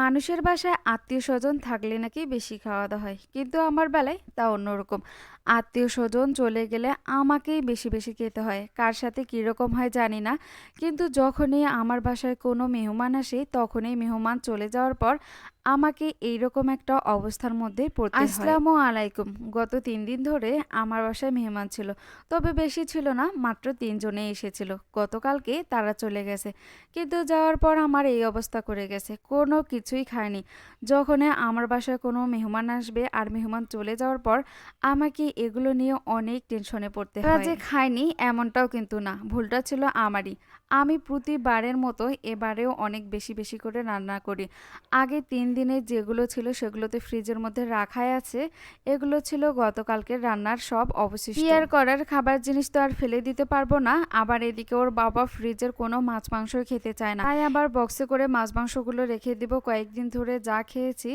মানুষের বাসায় আত্মীয় স্বজন থাকলে নাকি বেশি খাওয়া দাওয়া হয়। কিন্তু আমার বেলায় তা অন্যরকম। আত্মীয় স্বজন চলে গেলে আমাকেই বেশি বেশি খেতে হয়। কার সাথে কীরকম হয় জানি না। কিন্তু যখনই আমার বাসায় কোনো মেহমান আসে, তখনই মেহমান চলে যাওয়ার পর আমাকে এইরকম একটা অবস্থার মধ্যে পড়তে হয়। আসসালামু আলাইকুম। গত তিন দিন ধরে আমার বাসায় মেহমান ছিল। তবে বেশি ছিল না মাত্র তিনজনে এসেছিল। গতকালকে তারা চলে গেছে। কিন্তু যাওয়ার পর আমার এই অবস্থা করে গেছে। কোনো কিছুই খায়নি। যখন আমার বাসায় কোনো মেহমান আসবে আর মেহমান চলে যাওয়ার পর আমাকে এগুলো নিয়ে অনেক টেনশনে পড়তে হয়। যে খায়নি এমনটাও কিন্তু না। ভুলটা ছিল আমারই। আমি প্রতিবারের মতো এবারেও অনেক বেশি বেশি করে রান্না করি। আগে তিন দিনের যেগুলো ছিল সেগুলোতে ফ্রিজের মধ্যে রাখাই আছে। এগুলো ছিল গতকালকে রান্নার সব অবশিষ্ট। ইয়ার করার? খাবার জিনিস তো আর ফেলে দিতে পারব না। আবার এদিকে ওর বাবা ফ্রিজের কোনো মাছ মাংস খেতে চায় না। তাই আবার বক্সে করে মাছ মাংসগুলো রেখে দিব। কয়েকদিন ধরে যা খেয়েছি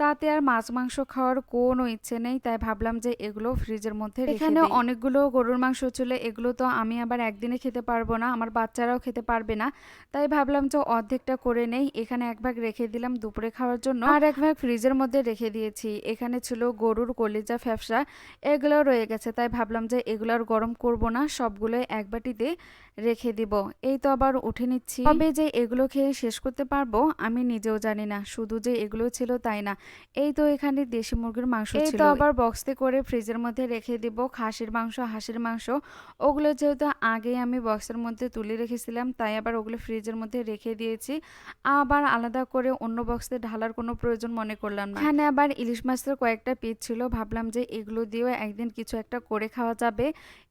তাতে আর মাছ মাংস খাওয়ার কোনো ইচ্ছে নেই তাই ভাবলাম যে এগুলো ফ্রিজের মধ্যে এখানে অনেকগুলো গরুর মাংস ছিল এগুলো তো আমি আবার একদিনে খেতে পারব না আমার বাচ্চারাও খেতে পারবে না তাই ভাবলাম যে অর্ধেকটা করে নেই এখানে এক ভাগ রেখে দিলাম দুপুরে খাওয়ার জন্য। আর এক ভাগ ফ্রিজের মধ্যে রেখে দিয়েছি এখানে ছিল গরুর কলিজা ফ্যাপসা এগুলো রয়ে গেছে তাই ভাবলাম যে এগুলো আর গরম করব না সবগুলো এক বাটিতে রেখে দিব এই তো আবার উঠে নিচ্ছি। তবে যে এগুলো খেয়ে শেষ করতে পারব আমি নিজেও জানি না শুধু যে এগুলো ছিল তাই না এই তো এখানে দেশি মুরগির মাংস এই তো আবার বক্সে করে ফ্রিজের মধ্যে রেখে দিব। খাসির মাংস হাঁসের মাংস। ওগুলো যেহেতু আগে আমি বক্সের মধ্যে তুলে রেখেছিলাম তাই আবার ওগুলো ফ্রিজের মধ্যে রেখে দিয়েছি। আবার আলাদা করে অন্য বক্সে ঢালার কোনো প্রয়োজন মনে করলাম না। এখানে আবার ইলিশ মাছের কয়েকটা পিস ছিল। ভাবলাম যে এগুলো দিয়েও একদিন কিছু একটা করে খাওয়া যাবে।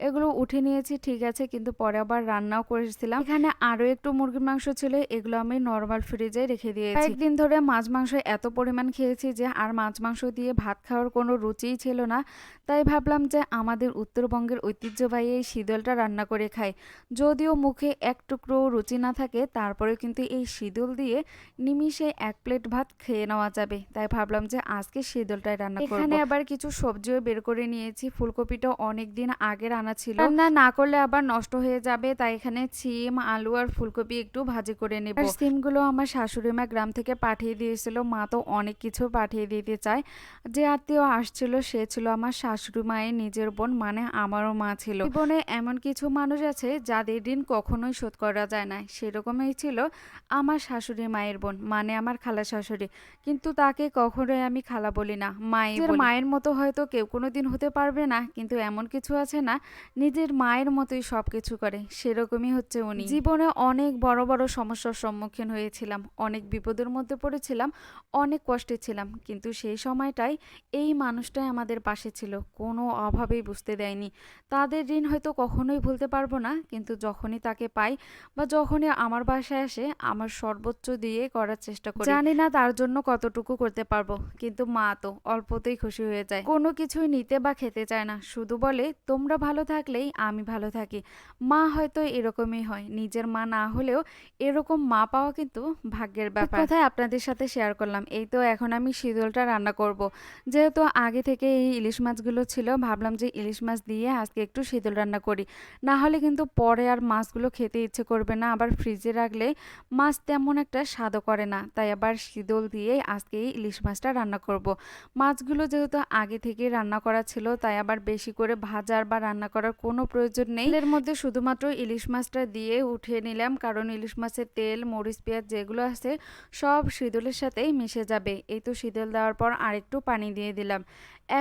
এগুলো উঠে নিয়েছি ঠিক আছে কিন্তু পরে আবার রান্নাও করেছিলাম। এখানে আরও একটু মুরগির মাংস ছিল এগুলো আমি নর্মাল ফ্রিজে রেখে দিয়েছি। একদিন ধরে মাছ মাংস এত পরিমাণ খেয়েছি যে আর মাছ মাংস দিয়ে ভাত খাওয়ার কোনো রুচিই ছিল না। তাই ভাবলাম যে আমাদের উত্তরবঙ্গের ঐতিহ্যবাহী এই শীতলটা রান্না করে খাই। যদিও মুখে এক টুকরো রুচি না থাকে তারপরে কিন্তু এই শীতল দিয়ে নিমিষে এক প্লেট ভাত খেয়ে নেওয়া যাবে। তাই ভাবলাম যে আজকে শীতলটাই রান্না করব। এখানে আবার কিছু সবজিও বের করে নিয়েছি। ফুলকপিটা অনেক দিন আগে রান্না ছিল রান্না না করলে আবার নষ্ট হয়ে যাবে। তাই এখানে সিম আলু আর ফুলকপি একটু ভাজি করে নেব। আর সিমগুলো আমার শাশুড়ি মা গ্রাম থেকে পাঠিয়ে দিয়েছিল। মা তো অনেক কিছু পাঠিয়ে দিতে চায়। যে আত্মীয় আসছিল সে ছিল আমার শাশুড়ি মায়ের নিজের বোন মানে আমারও মা ছিল। জীবনে এমন কিছু মানুষ আছে যাদের ঋণ কখনোই শোধ করা যায় না। সেরকমই ছিল আমার শাশুড়ি মায়ের বোন মানে আমার খালা শাশুড়ি। কিন্তু তাকে কখনোই আমি খালা বলি না মায়ের মায়ের মতো হয়তো কেউ কোনো দিন হতে পারবে না কিন্তু এমন কিছু আছে না নিজের মায়ের মতোই সব কিছু করে। সেরকমই হচ্ছে উনি। জীবনে অনেক বড় বড় সমস্যার সম্মুখীন হয়েছিলাম। অনেক বিপদের মধ্যে পড়েছিলাম অনেক কষ্টে ছিলাম। কিন্তু সেই সময়টাই এই মানুষটাই আমাদের পাশে ছিল। কোনো অভাবেই বুঝতে দেয়নি। তাদের ঋণ হয়তো কখনোই ভুলতে পারব না। কিন্তু যখনই তাকে পাই বা যখনই আমার বাসায় আসে আমার সর্বোচ্চ দিয়ে করার চেষ্টা করি। জানি না তার জন্য কতটুকু করতে পারব। কিন্তু মা তো অল্পতেই খুশি হয়ে যায়। কোনো কিছুই নিতে বা খেতে চায় না। শুধু বলে তোমরা ভালো থাকলেই আমি ভালো থাকি। মা হয়তো এরকমই হয়। নিজের মা না হলেও এরকম মা পাওয়া কিন্তু ভাগ্যের ব্যাপার। কথায় আপনাদের সাথে শেয়ার করলাম। এই তো এখন আমি শীতলটা রান্না করব। যেহেতু আগে থেকে এই ইলিশ মাছগুলো ছিল, ভাবলাম যে ইলিশ মাছ দিয়ে আজকে একটু শীতল রান্না করি না হলে কিন্তু পরে আর মাছগুলো খেতে ইচ্ছে করবে না, আবার ফ্রিজে রাখলে মাছ তেমন একটা স্বাদও করে না তাই আবার শীতল দিয়ে আজকে এই ইলিশ মাছটা রান্না করব। মাছগুলো যেহেতু আগে থেকে রান্না করা ছিল, তাই আবার বেশি করে ভাজার বা রান্না করার কোনো প্রয়োজন নেই এর মধ্যে শুধুমাত্র ইলিশ মাছটা দিয়ে উঠিয়ে নিলাম, কারণ ইলিশ মাছের তেল, মরিচ, পেঁয়াজ যেগুলো আছে সব শীতলের সাথেই মিশে যাবে এই তো শীতল দেওয়ার পর আরেকটু পানি দিয়ে দিলাম।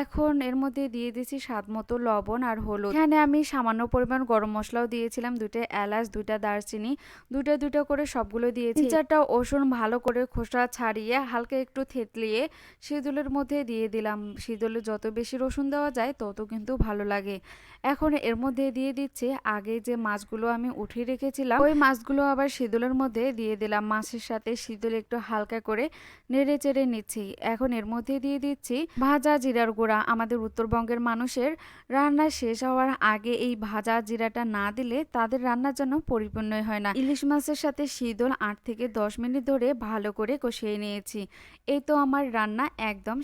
এখন এর মধ্যে দিয়ে দিয়েছি স্বাদ মতো লবণ আর হলুদ। এখানে আমি সামান্য পরিমাণ গরম মশলাও দিয়েছিলাম দুইটা এলাচ দুইটা দারচিনি দুইটা দুইটা করে সবগুলো দিয়েছি। চারটা রসুন ভালো করে খোসা ছাড়িয়ে হালকা একটু থেতলিয়ে শীতলের মধ্যে দিয়ে দিলাম। শীতলে যত বেশি রসুন দেওয়া যায় তত কিন্তু ভালো লাগে। এখন এর মধ্যে দিয়ে দিচ্ছে আগে যে মাছগুলো আমি উঠিয়ে রেখেছিলাম ওই মাছগুলো আবার শীতলের মধ্যে দিয়ে দিলাম। মাছের সাথে শীতল একটু হালকা করে নেড়ে চেড়ে নিচ্ছি। এখন এর মধ্যে দিয়ে দিচ্ছি ভাজা জিরার গুঁড়া। আমাদের উত্তরবঙ্গের মানুষের রান্না শেষ হওয়ার আগে এই ভাজা জিরাটা না দিলে তাদের রান্নার জন্য পরিপূর্ণই হয় না। ইলিশ মাছের সাথে শীতল আট থেকে দশ মিনিট ধরে ভালো করে কষিয়ে নিয়েছি। এই তো আমার রান্না একদম